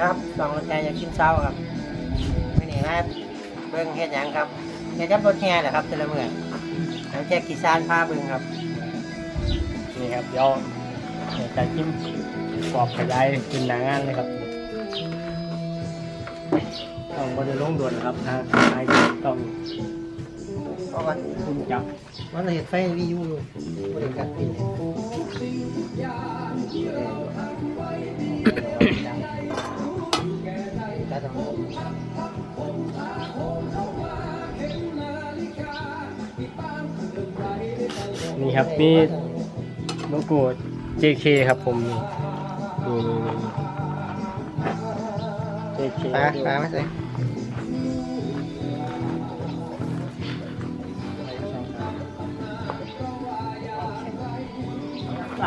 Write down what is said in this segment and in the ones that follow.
ครับลองรถแห่อยากกินเช้าครับไม่นี่นะเบิ้งเฮ็ดหยังครับเฮ็ดกับรถแห่แหละครับแต่ละเมื่อแล้วแจกกี่ซานพาเบิ้งครับ นี่ครับเดี๋ยวจะจิ้มกรอบขยายกินหนางานเลยครับต้องก็จะลงด่วนนะครับทางทางต้อง ราะว่าคุมจับมันเห็ดไฟวิวอยู่บริการปิดแล้วต้องนี่ครับมีโลโก้ JK ครับผมนี่นี่นี่ JK ปลาปลาไม่ใช่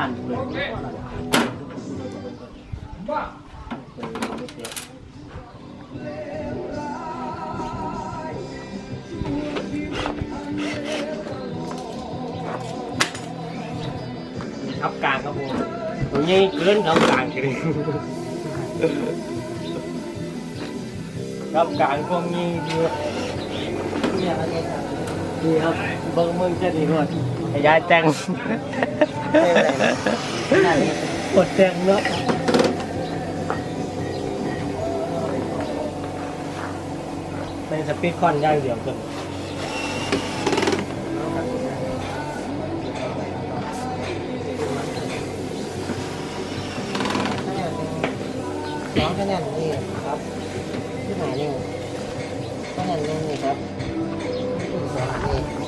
อ่านเลยทับกลางครับผมตรงนี้เกินทับกลางเลยทับกลางพวกนี้ดีเนี่ยครับดีครับเบิ้งเบิ้งแค่นี้ก่อน ให้ยายแต่งไม่เป็นไรนะได้เลยกดแต่งเนาะเป็นสปีดคอนย่างเดียวจนสองคะแนนนี่ครับที่หมายนี่คะแนนนึงนี่ครับสองนี่อีกคะแนนหนึ่งกับสี่ดอกหนึ่งที่ไหนสี่คะแนนนี่แครับกลางสี่คะแนนที่ก็แดงนี่ครับ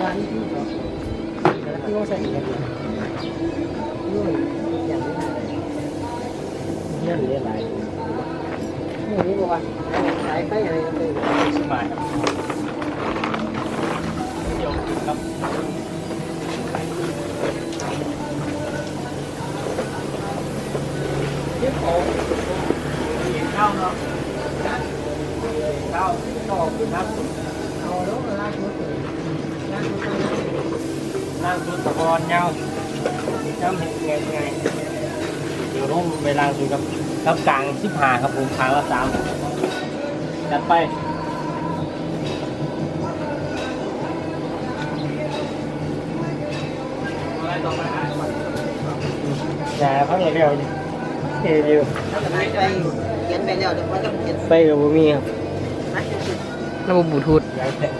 ว่านี่ที่สองแล้วที่ว่าใส่อีกแบบนู่นอย่างนี้เงี้ยเรียอะไรนี่นี่บอกว่าสายไฟอะไรกันเลยสบายครับเดี๋ยวครับเดี๋ยวผมเห็นเข้าเนาะเข้าต่อขึ้นครับเอาแล้วลากรถลยลากรถไปนั่งชุดตะกอนเงาจำเห็นไงไงเดี๋ยวร่มเวลาสุดครับครับกลางสิบหาครับผมทางละสามจัดไปอย่าพักเดียว เอเดียวแล้วก็ไปเขียนไปแล้วเดี๋ยวว่าจะเขียนไปกับบุมีครับนะระบบบลูทูธย้ายแตะ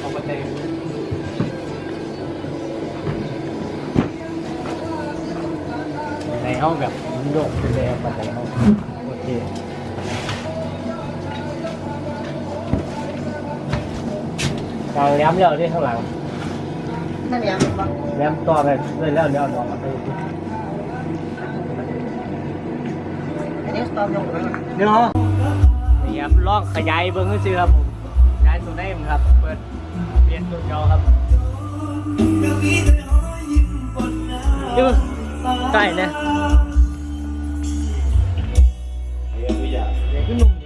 เอามาเต็มในห้องแบบโยกเป็นแบบมาในห้องโอเคกลางแย้มแล้วที่ข้างหลัง นั่นยังบอกแย้มต่อไปเรื่อยแล้วเดี๋ยวเอาดอกมาไปอันนี้สตอมลงไปเดี๋ยวนี่ครับลองขยายเบิ้งซื้อครับผมขยายตัวได้มครับ เปิดเปลี่ยนตัวเก่าครับดูใกล้นะเดี๋ยวขึ้นนุ่มดีแล้วว่ะ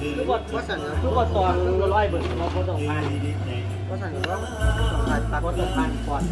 ทุกว่าสั่นเหรอทุกคนตอนร้อยเบิร์ดเราต้องผ่านว่าสั่นหรือว่าส่งผ่านปากก็ต้องผ่าผ่านนก่อน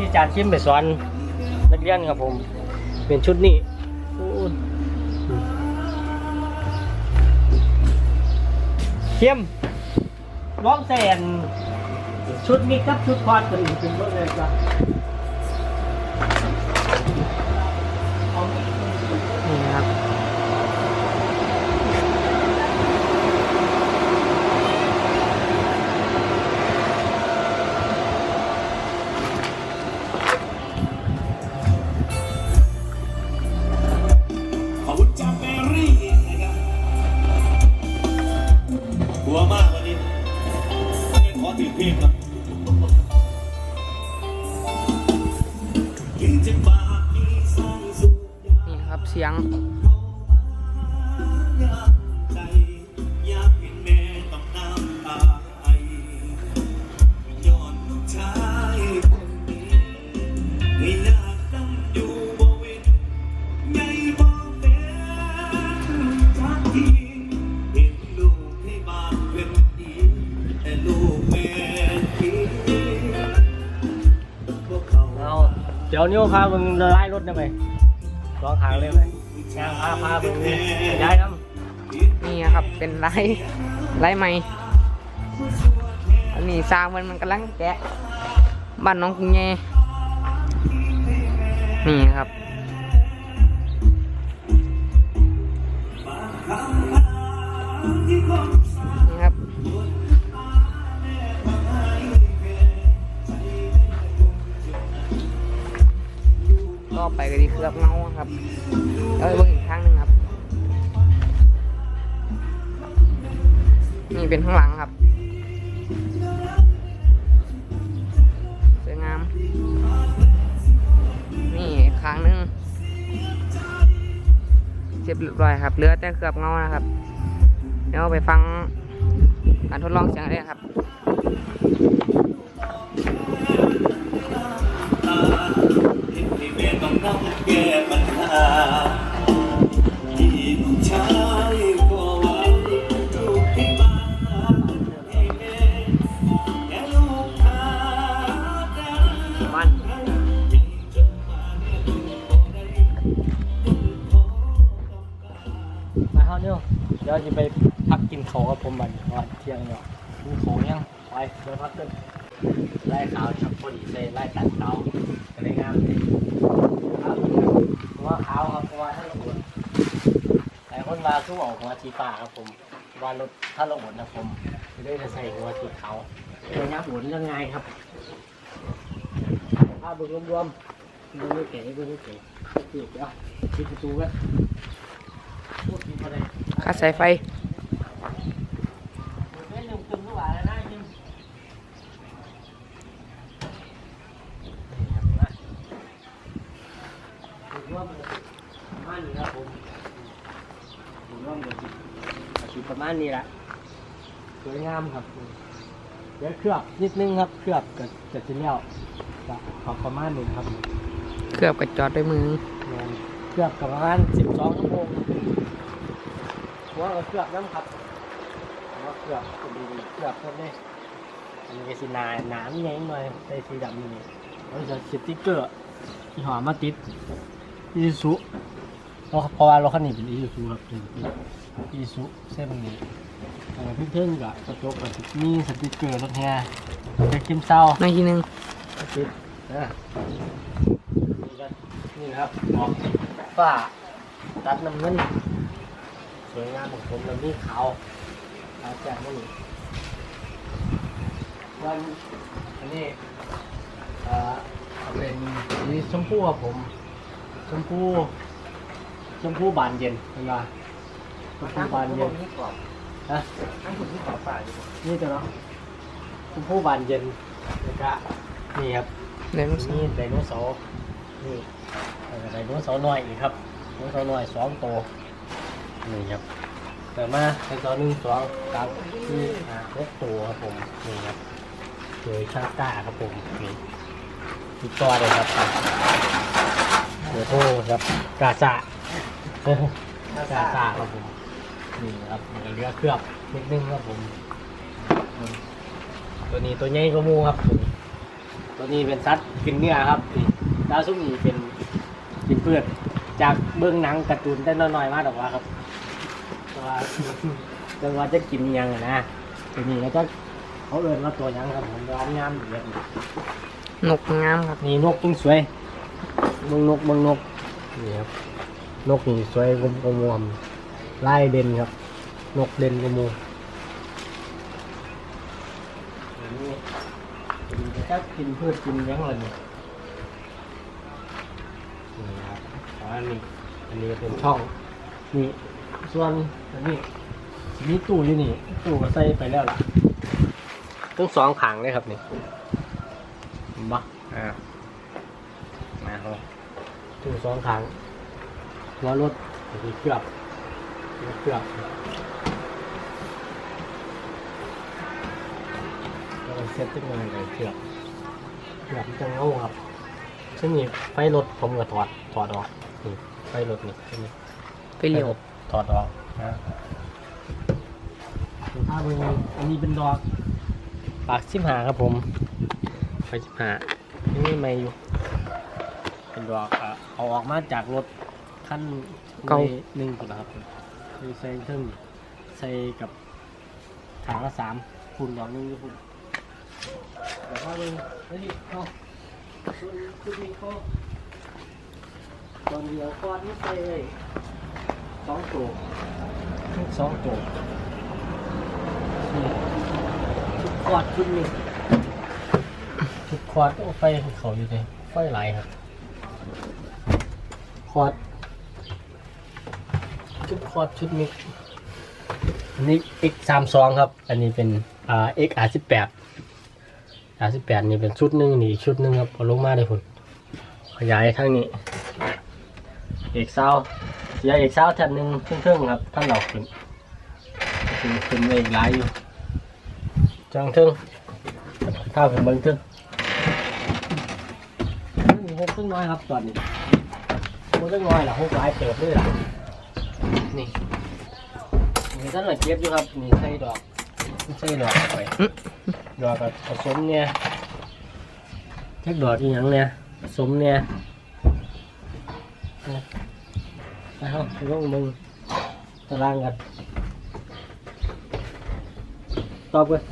ที่อาจารย์ชิมไปสอนนักเรียนครับผม เป็นชุดนี้เข้มร้องแสนชุดนี้กับชุดคอร์ดเป็นเป็นรถเลยครับ เป็นดีแต่ลูกแม่ที่พวกเขาเอาเดี๋ยวนิ้วพามึงละลายรถได้ไหม ร้องขางเลยไหมยางพาพามึงย้ายน้ำนี่ครับเป็นไล่ไล่ไม้อันนี้สร้างมันมันกำลังแกะบ้านน้องกุ้งแงนี่ครับนี่ครั ก็ไปกันดีเคลือบเงาครับ แล้วไปเบิ่งอีกครั้งหนึ่งครับ นี่เป็นข้างหลังครับสวยงาม นี่ครั้งหนึ่งเรียบร้อยครับ เหลือแต่เคลือบเงานะครับ เดี๋ยวไปฟังการทดลองเสียงเลยครับ ที่แม่ต้องนั่งแก้ปัญหาที่ลูกชายก็หวังลูกที่บ้านให้แม่แค่ลูกค้ากันมันมาเข้าเนี่ยเดี๋ยวจะไปพักกินเขากับผมบันก่อนเที่ยงเนาะกินเขายังไปเดี๋ยวพักกันไล่ขาวชับพอดีเลยไล่ตัดเตาก็เลยงามเลยครับเพราะว่าขาวครับเพราะว่าถ้าเรา หมดหลายคนมาสู้ออกหัวชีฟ้าครับผมว่ารถถ้าเราหมดนะผมจะได้จะใส่หัวสีขาวเรื่องนี้หมุนยังไงครับภาพรวมๆดูไม่เก๋ดูไม่เก๋เดี๋ยวปิดประตูไว้พูดกินมาเลยค่าสายไฟเล่นลืมตึมทุกวันแล้วนะจิมรวมประมาณนี้ครับผมรวมกันสิประ มาณนี้ละสวยงามครับเดี๋ยวเคลือบนิดนึงครับเคลือบกับจะสิ้นแล้วจะขอบประมาณนี้ครับเคลือบกับจอดด้วยมือแม่นเคลือบกับประมาณสิบสองชั่วโมงหัวก็เคลือบน้ำครับหัวเคลือบก็ดีๆเคลือบเพิ่มเลยอันนี้ก็สิหนาหนามใหญ่หน่อยใส่สีดำนี่เราจะสติ๊กเกอร์ที่หอมมาติดอีซูเราเพราะว่าเราคันนี้เป็นอีซูครับเป็น อีซูเส้นนี้เพิ่งเพิ่งๆกับกระจกกับมีสติ๊กเกอร์รถแฮเป็นกิมเศร้าในทีหนึงติดนะนี่ก็นี่นะครับออกฝ้าตัดน้ำเงินสวยงามของผมแล้วมีขาวขาวแจ่มนี่วันอันนี้เอ่อเอาเป็นสีชมพูครับผม ชมพู ชมพูบานเย็นเห็นปะชม พูบานเย็นนี่กรอบฮะทั้งคุณที่กรอบฝ่ายนี่ตัวเนาะชมพูบานเย็นแล้วก็นี่ครับเดี๋ยวนี่ไดโนเสาร์นี่เอ่อไดโนเสาร์น้อยอีกครับไดโนเสาร์น้อยสองตัวนี่ครับแต่มาไดโนเสาร์หนึ่งสองสามสี่ห้าหกตัวครับผมนี่ครับโดยชาต้าครับผมนี่ติดตัวเลยครับเดี๋ยวโทรครับกาซากาซาครับผม นี่ครับมันก็เหลือเคลือบนิดนึงครับผมอืมตัวนี้ตัวใหญ่ก็มูครับผมตัวนี้เป็นสัตว์กินเนื้อครับนี่ดาวซุ่มนี่เป็นกินพืชจากเบื้องหนังการ์ตูนได้น้อยๆมากหรอกว่าครับแต่ว่าแต่ว่าจะกินอิหยังอะนะตัวนี้ก็จะเขาเอินว่าตัวหยังครับผมร้านงามอยู่แบบนกงามครับ นี่นกยิ่งสวยเบางนกเบางนก นี่ครับ นกนี่สวยกลมก ลมลายเด่นครับ นกเด่นกว่าหมูอันนี้มันจะกินพืชกินหยังเลยนี่นี่ครับอันนี้อันนี้เป็นช่องนี่ส่วนอันนี้มีตู้อยู่นี่ตู้ก็ใส่ไปแล้วล่ะทั้งสองขางเลยครับนี่เห็นปะอ่ามาครับตู้สองขางล้อรถมีเกือบ มีเกือบแล้วก็เซ็ตขึ้นมาเลยเกือบเกือบจะเงาครับซึ่งนี่ไฟรถผมก็ถอดถอดออกนี่ไฟรถนี่ใช่ไหมไปเร็วถอดออกนะถ้าเป็นอันนี้เป็นดอกปากชิมหาครับผมปากชิมหายังไม่ไม่อยู่เป็นดอกอะเอาออกมาจากรถขั้นเก่าหนึ่งคุณนะครับ คือใส่เครื่งใส่กับถังละสามคุณดอกนึงอยู่คุณแล้วก็เป็นเฮ้ยเข้าคุณมีเข้าตอนเดียวก้อนนี่ใส่เลยสองตัวสองตัวนี่ชุดคอดชุดนี้ชุดคอดไฟเขาอยู่เลยไฟไหลครับคอด คอร์ดชุดนี้อันนี้ x สามสองครับ อันนี้เป็นอ่า x r สิบแปด r สิบแปดนี่เป็นชุดหนึ่งนี่อีกชุดหนึ่งครับเอาลงมาได้ผลขยายข้างนี้ x เศร้าเสีย x เศร้าแทนหนึ่งครึ่งๆครับท่านเราขึ้นขึ้นขึ้นไปอีกหลายอยู่จังทึ่งข้าวเป็นเบิ้งทึ่งมีหกครึ่งน้อยครับตอนนี้มันก็งอยหล่ะหกหลายเติบด้วยล่ะ นี่นี่ท่านหน่อยเก็บอยู่ครับนี่ใส่ดอกใส่ดอกไปดอกกับผสมเนี่ยแท็กดอกอีหยังเนี่ยผสมเนี่ยไปเอาไปลงมึงตารางกันตอบกัน